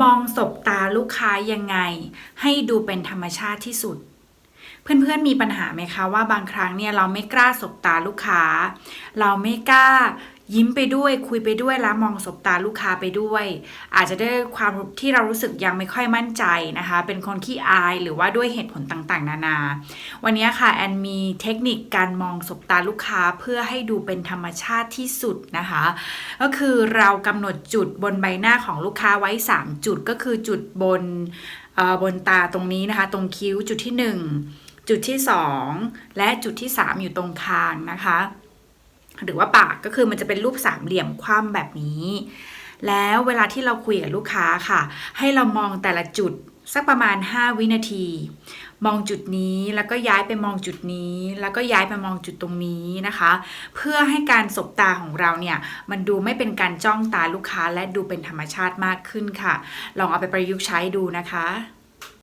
มองสบตาลูกค้ายังไง ให้ดูเป็นธรรมชาติที่สุด เพื่อนๆมีปัญหาไหมคะว่าบางครั้งเนี่ยเราไม่กล้าสบตาลูกค้า เราไม่กล้า ยิ้มไปด้วยคุยไปด้วยแล้วมองสบตาลูกค้าไปด้วย อาจจะด้วยความที่เรารู้สึกยังไม่ค่อยมั่นใจนะคะ เป็นคนขี้อายหรือว่าด้วยเหตุผลต่างๆ นานา วันนี้ค่ะ แอนมีเทคนิคการมองสบตาลูกค้าเพื่อให้ดูเป็นธรรมชาติที่สุดนะคะ ก็คือเรากำหนดจุดบนใบหน้าของลูกค้าไว้ 3 จุดก็คือจุดบนเอ่อบนตาตรงนี้นะคะ ตรงคิ้วจุดที่ 1 จุดที่ 2 และจุดที่ 3 อยู่ตรงคางนะคะ หรือว่าปากก็คือมันจะเป็นรูปสามเหลี่ยมคว่ำแบบนี้ แล้วเวลาที่เราคุยกับลูกค้าค่ะ ให้เรามองแต่ละจุดสักประมาณ 5 วินาที มองจุดนี้แล้วก็ย้ายไปมองจุดนี้ แล้วก็ย้ายไปมองจุดตรงนี้นะคะ เพื่อให้การสบตาของเราเนี่ย มันดูไม่เป็นการจ้องตาลูกค้าและดูเป็นธรรมชาติมากขึ้นค่ะ ลองเอาไปประยุกต์ใช้ดูนะคะ